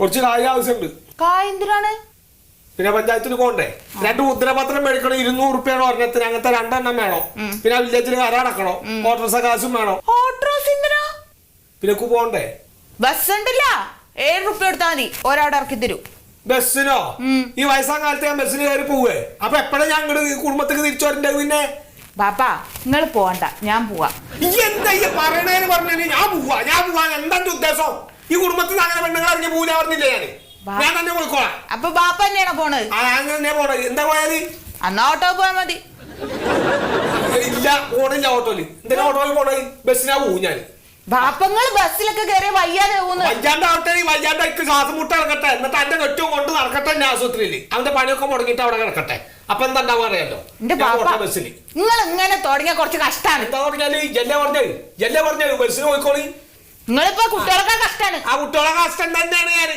കുറച്ച് കായ് ആവശ്യമുണ്ട്. കായന്തിനാണ് പിന്നെ പഞ്ചായത്തിന് പോകണ്ടേ? രണ്ട് മുദ്രപത്രം മേടിക്കണം ഇരുന്നൂറ് റുപ്യാണ് ഒരെണ്ണത്തിന് അങ്ങനത്തെ രണ്ടെണ്ണം വേണോ. പിന്നെ വില്ലേജിൽ കര അടക്കണം. ഓട്ടോറിക്ഷ കാശും വേണോ. പിന്നെ പോകണ്ടേ? ബസ് ഉണ്ടല്ല. ഏഴ് റുപ്യ എടുത്താ മതി. ഒരാടെ ഇറക്കി തരൂ. ബസ്സിനോ? ഈ വയസ്സാം കാലത്ത് ഞാൻ ബസ്സിന് കയറി പോവേ. അപ്പൊ എപ്പോഴാ ഞാൻ ഇങ്ങോട്ട് കുടുംബത്തേക്ക് തിരിച്ചു വരണ്ടേ പിന്നെ? ബാപ്പാ നിങ്ങൾ പോവണ്ട. ഞാൻ പോവാ. എന്താ ഈ പറയണേന്ന് പറഞ്ഞു ഞാൻ പോവാ. ഞാൻ പോവാ. എന്താ ഉദ്ദേശം? ഈ കുടുംബത്തിൽ നിന്ന് അങ്ങനെ പെണ്ണുങ്ങൾ ഇറങ്ങി പോവില്ല പറഞ്ഞില്ലേ ഞാൻ ഞാൻ തന്നെ പോയിക്കോളാം. അപ്പൊ ബാപ്പ തന്നെയാണോ പോണത്. ആ ഞാൻ തന്നെ പോണത്. എന്താ പോയാൽ അന്നാ ഓട്ടോ പോയാ മതി. ഇല്ല പോണില്ല ഓട്ടോയിൽ. എന്തിനാ ഓട്ടോയിൽ പോണത്? ബസ്സിനാ പോവും ഞാൻ. ബാപ്പങ്ങൾ ബസ്സിലൊക്കെ കയറി വയ്യാതെ പോകുന്നു. വയ്യാണ്ട് ആവട്ടെ വയ്യാണ്ട എനിക്ക് ശ്വാസം മുട്ട നടക്കട്ടെ. എന്നിട്ട് എന്റെ കെട്ടും കൊണ്ട് നടക്കട്ടെ എന്റെ ആശുപത്രിയിൽ അവന്റെ പണിയൊക്കെ മുടങ്ങിട്ട് അവിടെ കിടക്കട്ടെ. അപ്പൊ എന്താ ഉണ്ടാവുക അറിയാലോ? എന്റെ ഞാൻ ബാപ്പ പോട്ടെ ബസ്സിൽ നിങ്ങൾ ഇങ്ങനെ തുടങ്ങിയ കുറച്ച് കഷ്ടാണ്. എന്താ പറഞ്ഞാൽ ജല്ല പറഞ്ഞത് ജല്ല പറഞ്ഞത് ബസ്സിന് പോയിക്കോളി. നിങ്ങളിപ്പോ കുട്ടികളൊക്കെ കഷ്ടാണ്. ആ കുട്ടികളെ കഷ്ടം തന്നെയാണ് ഞാൻ